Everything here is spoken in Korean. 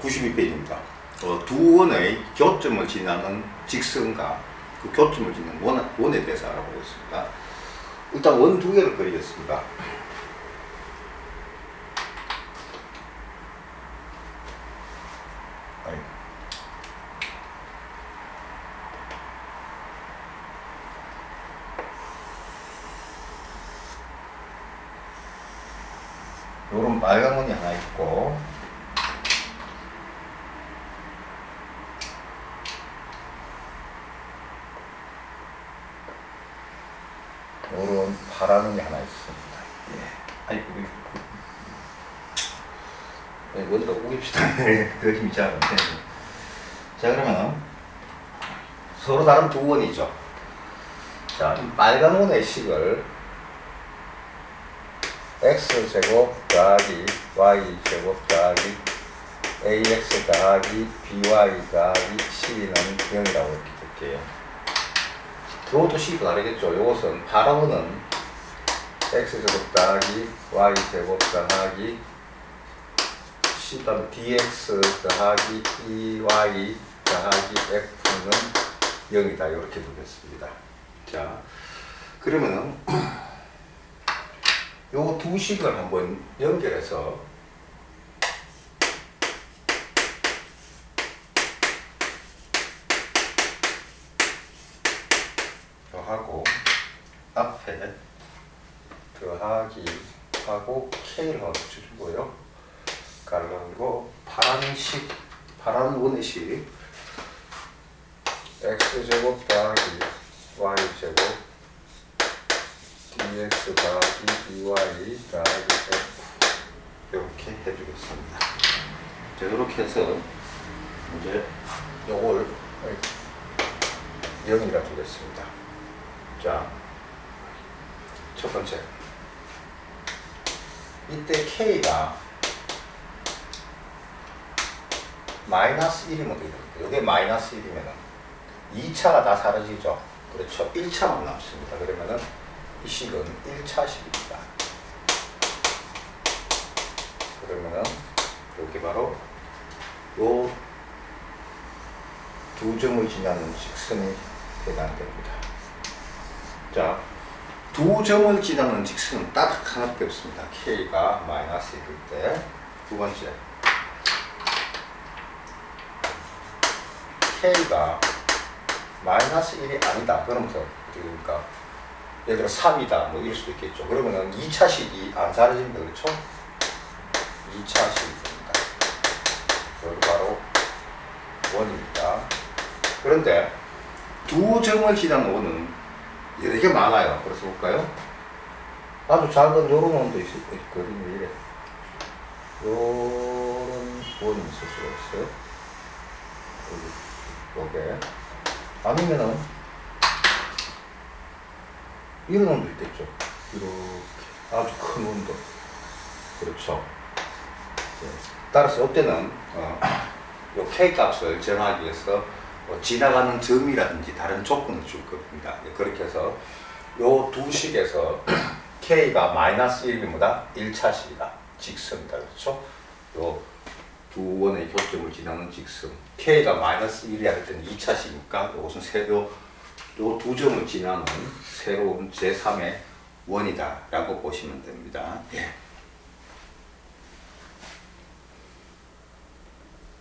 92페이지입니다. 어, 두 원의 교점을 지나는 직선과 그 교점을 지나는 원, 원에 대해서 알아보겠습니다. 일단 원 두 개를 그리겠습니다. 요런 빨간 원이 하나 있고 요런 파란 원이 하나 있습니다. 예. 아니 그 네, 먼저 우깁시다. 그림이 잘안 되네. 자 그러면 서로 다른 두 원이죠. 자, 이 빨간 원의 식을 x 제곱 더하기 y 제곱 더하기 ax 더하기 by 더하기 c는 0이라고 이렇게 볼게요. 이것도 식이 다르겠죠. 이것은 파라고는 x 제곱 더하기 y 제곱 더하기 c 다음 dx 더하기 ey 더하기 f는 0이다. 이렇게 두겠습니다. 자, 그러면은 요 두 식을 한번 연결해서 더하고 앞에 더하기 하고 K를 하나 붙여주고요. 깔고 파란식 파란 원의식 X제곱 더하기 Y제곱 dx 더하기 dy 더하기 f 이렇게 해주겠습니다. 자 이렇게 해서 이제 요걸 0이라 두겠습니다. 자, 첫 번째. 이때 K가 마이너스 1이면 되거든요. 이게 마이너스 1이면은 2차가 다 사라지죠. 그렇죠. 1차만 남습니다. 그러면은 이 식은 1차식입니다. 그러면은 여기 바로 요 두 점을 지나는 직선이 해당됩니다. 자, 두 점을 지나는 직선은 딱 하나밖에 없습니다. K가 마이너스 1일 때. 두 번째. K가 마이너스 1이 아니다. 그러면서 그러니까 예를 들어 3이다. 뭐 이럴 수도 있겠죠. 그러면은 2차식이 안 사라집니다. 그렇죠? 2차식입니다. 여기 바로 원입니다. 그런데 두 점을 지나는 원은 여러 개 많아요. 그래서 볼까요? 아주 작은 요런 원도 있을 거든요. 이래. 요런 원이 있을 수가 있어요. 요게. 아니면은, 이런 원도 있겠죠. 이렇게. 아주 큰 원도. 그렇죠. 예. 따라서 이때는, 어, 요 K 값을 정하기 위해서 뭐 지나가는 점이라든지 다른 조건을 줄 겁니다. 예, 그렇게 해서 요 두 식에서 K가 마이너스 1이보다 1차식이다. 직선이다. 그렇죠? 요 두 원의 교점을 지나는 직선. K가 마이너스 1이 할 때는 2차식이니까 요것은 새로 요두 점을 지나는 새로운 제3의 원이다. 라고 보시면 됩니다. 예.